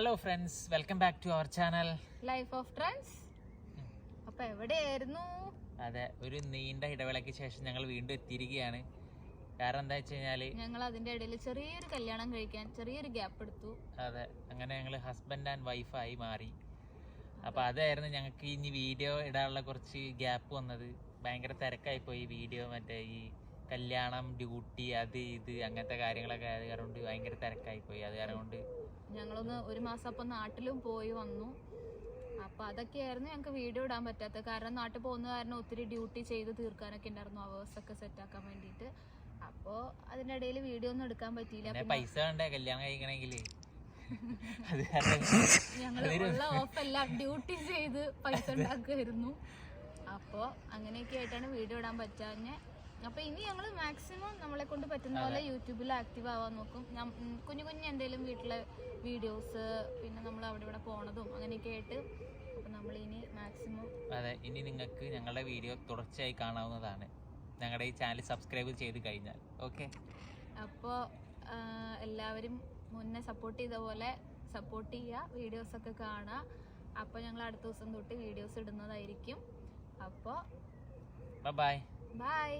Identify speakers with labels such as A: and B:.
A: Hello friends welcome back to our channel
B: life of trans അപ്പൊ എവിടെയായിരുന്നു?
A: അതെ ഒരു നീണ്ട ഇടവേളയ്ക്ക് ശേഷം ഞങ്ങൾ വീണ്ടും എത്തിയിരിക്കുകയാണ്. കാരണം എന്താ വെച്ച്
B: ഞങ്ങൾ അതിന്റെ ഇടയിൽ ചെറിയൊരു കല്യാണം കഴിക്കാൻ ചെറിയൊരു ഗ്യാപ്പ് എടുത്തു.
A: അതെ അങ്ങനെ ഞങ്ങൾ ഹസ്ബൻഡ് ആൻഡ് വൈഫായി മാറി. അപ്പോൾ അതായിരുന്നു ഞങ്ങൾക്ക് ഇനി വീഡിയോ ഇടാനുള്ള കുറച്ച് ഗ്യാപ്പ് വന്നത്. ഭയങ്കര തിരക്കായി പോയി വീഡിയോ മറ്റേ ഈ കല്യാണം ഡ്യൂട്ടി അത് ഇത് അങ്ങനത്തെ കാര്യങ്ങളൊക്കെ ആയത് കാരണം കൊണ്ട് ഭയങ്കര തിരക്കായി പോയി അത് കാരണം കൊണ്ട്
B: ഞങ്ങളൊന്ന് ഒരു മാസം അപ്പം നാട്ടിലും പോയി വന്നു. അപ്പൊ അതൊക്കെയായിരുന്നു ഞങ്ങൾക്ക് വീഡിയോ ഇടാൻ പറ്റാത്ത കാരണം നാട്ടിൽ പോകുന്ന കാരണം ഒത്തിരി ഡ്യൂട്ടി ചെയ്ത് തീർക്കാനൊക്കെ ഉണ്ടായിരുന്നു. അവേഴ്സ് ഒക്കെ സെറ്റ് ആക്കാൻ വേണ്ടിയിട്ട്. അപ്പോൾ അതിന്റെ ഇടയിൽ വീഡിയോ ഒന്നും എടുക്കാൻ പറ്റിയില്ല.
A: പൈസ വേണ്ടേ? കല്യാണം കഴിക്കണമെങ്കിൽ
B: ഞങ്ങൾ ഉള്ള ഓഫെല്ലാം ഡ്യൂട്ടി ചെയ്ത് പൈസ ഉണ്ടാക്കുമായിരുന്നു അപ്പോൾ അങ്ങനെയൊക്കെ ആയിട്ടാണ് വീഡിയോ ഇടാൻ പറ്റാഞ്ഞ്. അപ്പോൾ ഇനി ഞങ്ങൾ മാക്സിമം നമ്മളെ കൊണ്ട് പറ്റുന്ന പോലെ യൂട്യൂബിൽ ആക്റ്റീവ് ആവാൻ നോക്കും. കുഞ്ഞു കുഞ്ഞു എന്തെങ്കിലും വീട്ടിലെ വീഡിയോസ് പിന്നെ നമ്മൾ അവിടെ ഇവിടെ പോണതും അങ്ങനെയൊക്കെ ആയിട്ട് അപ്പോൾ നമ്മൾ ഇനി മാക്സിമം
A: അതെ ഇനി നിങ്ങൾക്ക് ഞങ്ങളുടെ വീഡിയോ തുടർച്ചയായി കാണാവുന്നതാണ്. ഞങ്ങളുടെ ഈ ചാനൽ സബ്സ്ക്രൈബ് ചെയ്ത് കഴിഞ്ഞാൽ. ഓക്കെ
B: അപ്പോൾ എല്ലാവരും മുന്നേ സപ്പോർട്ട് ചെയ്ത പോലെ സപ്പോർട്ട് ചെയ്യുക വീഡിയോസ് ഒക്കെ കാണുക. അപ്പോൾ ഞങ്ങൾ അടുത്ത ദിവസം തൊട്ട് വീഡിയോസ് ഇടുന്നതായിരിക്കും. അപ്പോൾ
A: ബൈ
B: ബൈ